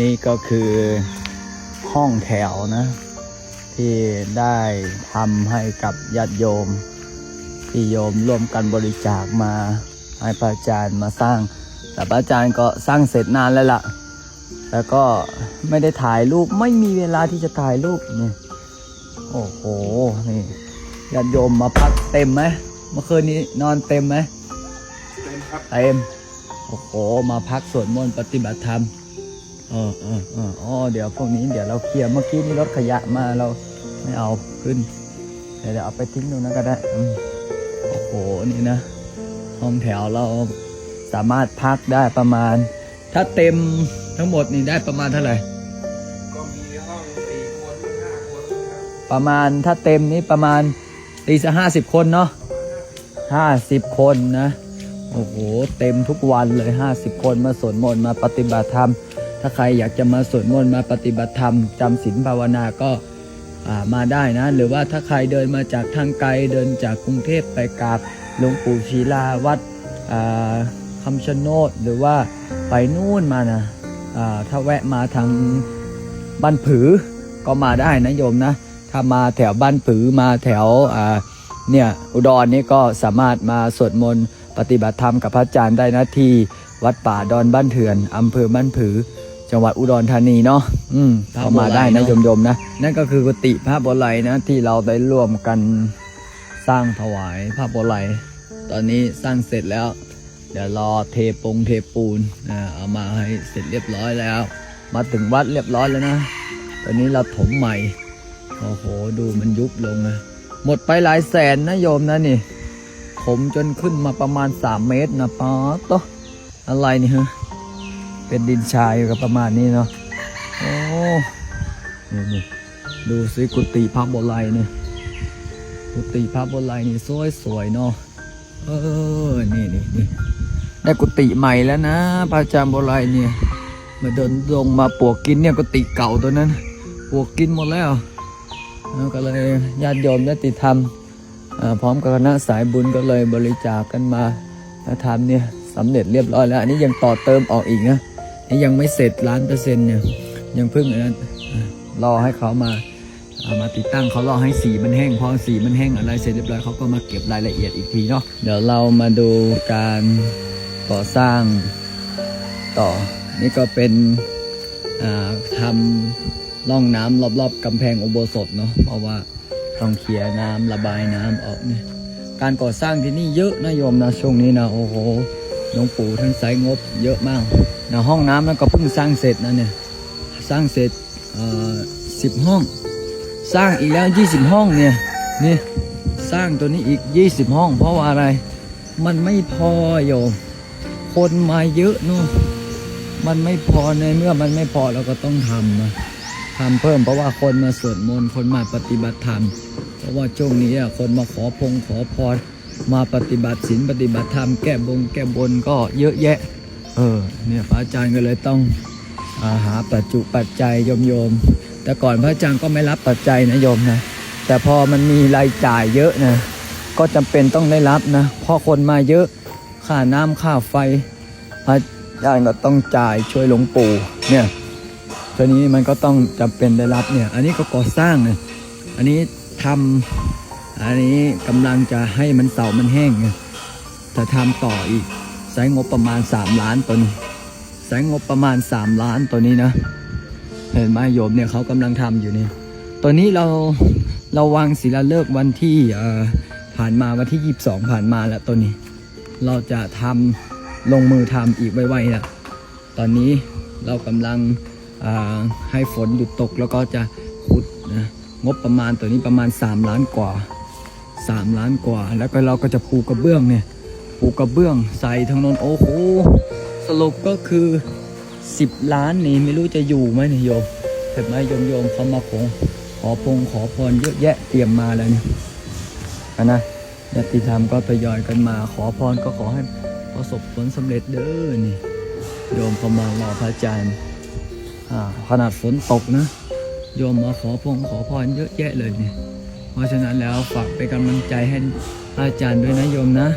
นี่ก็คือห้องแถวนะ ที่ได้ทำให้กับญาติโยม ที่โยมร่วมกันบริจาคมาให้พระอาจารย์มาสร้าง แต่พระอาจารย์ก็สร้างเสร็จนานแล้วล่ะ แล้วก็ไม่ได้ถ่ายรูปไม่มีเวลาที่จะถ่ายรูปนี่โอ้โหนี่ญาติโยมมาพักเต็มไหมเมื่อคืนนี้นอนเต็มไหมเต็มครับเต็มโอ้โหมาพักสวดมนต์ปฏิบัติธรรม เออเออเอออ๋อเดี๋ยวพวกนี้เดี๋ยวเราเคลียร์เมื่อกี้นี่รถขยะมาเราไม่เอาขึ้น เดี๋ยวเอาไปทิ้งตรงนั้นก็ได้โอ้โหนี่นะ ห้องแถวเราสามารถพักได้ประมาณ ถ้าเต็มทั้งหมดนี่ได้ประมาณเท่าไหร่ก็มีห้องสี่คนห้าคนประมาณถ้าเต็มนี่ประมาณตีสักห้าสิบคนเนาะห้าสิบคนนะ โอ้โห เต็มทุกวันเลยห้าสิบคนมาสวดมนต์มาปฏิบัติธรรม ถ้าใครอยากจะมาสวดมนต์มาปฏิบัติธรรมจำศีลภาวนาก็ามาได้นะ หรือว่าถ้าใครเดินมาจากทางไกลเดินจากกรุงเทพไปกราบหลวงปู่ศิลาวัดคำชะโนดหรือว่าไปนู่นมานะาถ้าแวะมาทางบ้านผือก็มาได้นะโยมนะ ถ้ามาแถวบ้านผือมาแถวเนี่ยอุดรนี่ก็สามารถมาสวดมนต์ปฏิบัติธรรมกับพระอาจารย์ได้นะที่วัดป่าดอนบ้านเถื่อนอำเภอบ้านผือ จังหวัดอุดรธานีเนาะอืมเข้ามาได้นะโยมๆนะนั่นก็คือกุฏิพระบรไลยนะที่เราได้ร่วมกันสร้างถวายพระบรไลยตอนนี้สร้างเสร็จแล้ว เดี๋ยวรอเทปงเทปูนอ่าเอามาให้เสร็จเรียบร้อยแล้ว มาถึงวัดเรียบร้อยแล้วนะ ตอนนี้เราถมใหม่โอ้โหดูมันยุบลงนะหมดไปหลายแสนนะโยมนะนี่ ผมจนขึ้นมาประมาณ 3 เมตรนะป๊าโตะอะไรนี่ฮะ เป็นดินชายก็ประมาณนี้เนาะโอ้นี่นี่ดูสิกุฏิพระโบราณนี่กุฏิพระโบราณนี่สวยสวยเนาะเออนี่นี่นี่ได้กุฏิใหม่แล้วนะพระอาจารย์โบราณเนี่ยมาเดินลงมาปลวกกินเนี่ยกุฏิเก่าตัวนั้นปลวกกินหมดแล้วแล้วก็เลยญาติโยมญาติธรรมอ่าพร้อมกับคณะสายบุญก็เลยบริจาคกันมาทำเนี่ยสำเร็จเรียบร้อยแล้ว อันนี้ยังต่อเติมออกอีกนะ นี่ยังไม่เสร็จล้านเปอร์เซ็นต์เนี่ยยังเพิ่งนนั้นอ่ารอให้เขามาเอามาติดตั้งเขารอให้สีมันแห้งพอสีมันแห้งอะไรเสร็จเรียบร้อยเขาก็มาเก็บรายละเอียดอีกทีเนาะเดี๋ยวเรามาดูการก่อสร้างต่อ นี่ก็เป็นทำร่องน้ำรอบๆกำแพงอุโบสถเนาะเพราะว่าต้องเคลียร์น้ำระบายน้ำออกเนี่ยการก่อสร้างที่นี่เยอะนะโยมนะช่วงนี้นะโอ้โหหลวงปู่ท่านใช้งบเยอะมาก นะห้องน้ำนั้นก็เพิ่งสร้างเสร็จนะเนี่ยสร้างเสร็จเอ่อสิบห้อง สร้างอีกแล้วยี่สิบห้องเนี่ยนี่สร้างตัวนี้อีกยี่สิบห้อง เพราะว่าอะไร มันไม่พอโยมคนมาเยอะเนาะมันไม่พอในเมื่อมันไม่พอเราก็ต้องทำนะทำเพิ่มเพราะว่าคนมาสวดมนต์คนมาปฏิบัติธรรมเพราะว่าช่วงนี้อะคนมาขอพงขอพรมาปฏิบัติศีลปฏิบัติธรรมแก้บงแก้บนก็เยอะแยะ เออเนี่ยพระอาจารย์ก็เลยต้องอาหาปัจจุปัจจัยโยมโยม แต่ก่อนพระอาจารย์ก็ไม่รับปัจจัยนะโยมนะแต่พอมันมีรายจ่ายเยอะนะก็จำเป็นต้องได้รับนะเพราะคนมาเยอะค่าน้ำค่าไฟพระอาจารย์ก็ต้องจ่ายช่วยหลวงปู่เนี่ยทีนี้มันก็ต้องจำเป็นได้รับเนี่ย อันนี้ก็ก่อสร้างเนี่ยอันนี้ทำอันนี้กำลังจะให้มันเสามันแห้งจะทำต่ออีก ใช้งบประมาณ 3 ล้านตัวนี้ใช้งบประมาณ 3 ล้านตัวนี้นะ เห็นไหมโยมเนี่ยเขากำลังทำอยู่นี่ตัวนี้เราเราวางศิลาฤกษ์วันที่เอ่อผ่านมาวันที่ 22 ผ่านมาแล้วตัวนี้ เราจะทำลงมือทำอีกไวๆนะตอนนี้เรากำลังให้ฝนหยุดตกแล้วก็จะขุดนะงบประมาณตัวนี้ประมาณ 3 ล้านกว่า 3 ล้านกว่า แล้วก็เราก็จะปูกระเบื้องเนี่ย ปูกระเบื้องใส่ทางน้นโอ้โหสรุปก็คือ 10 ล้านนี่ไม่รู้จะอยู่ไหมเนี่ยโยมเห็นไหมโยมโยมเขามาขอขอพงขอพรเยอะแยะเตรียมมาแล้วเนี่ยอะนะญาติธรรมก็ทยอยกันมา ขอพรก็ขอให้ประสบผลสำเร็จเด้อนี่โยมเขามารอพระอาจารย์อ่าขนาดฝนตกนะโยมมาขอพงขอพรเยอะแยะเลยเนี่ยเพราะฉะนั้นแล้วฝากเป็นกำลังใจให้อาจารย์ด้วยนะโยมนะ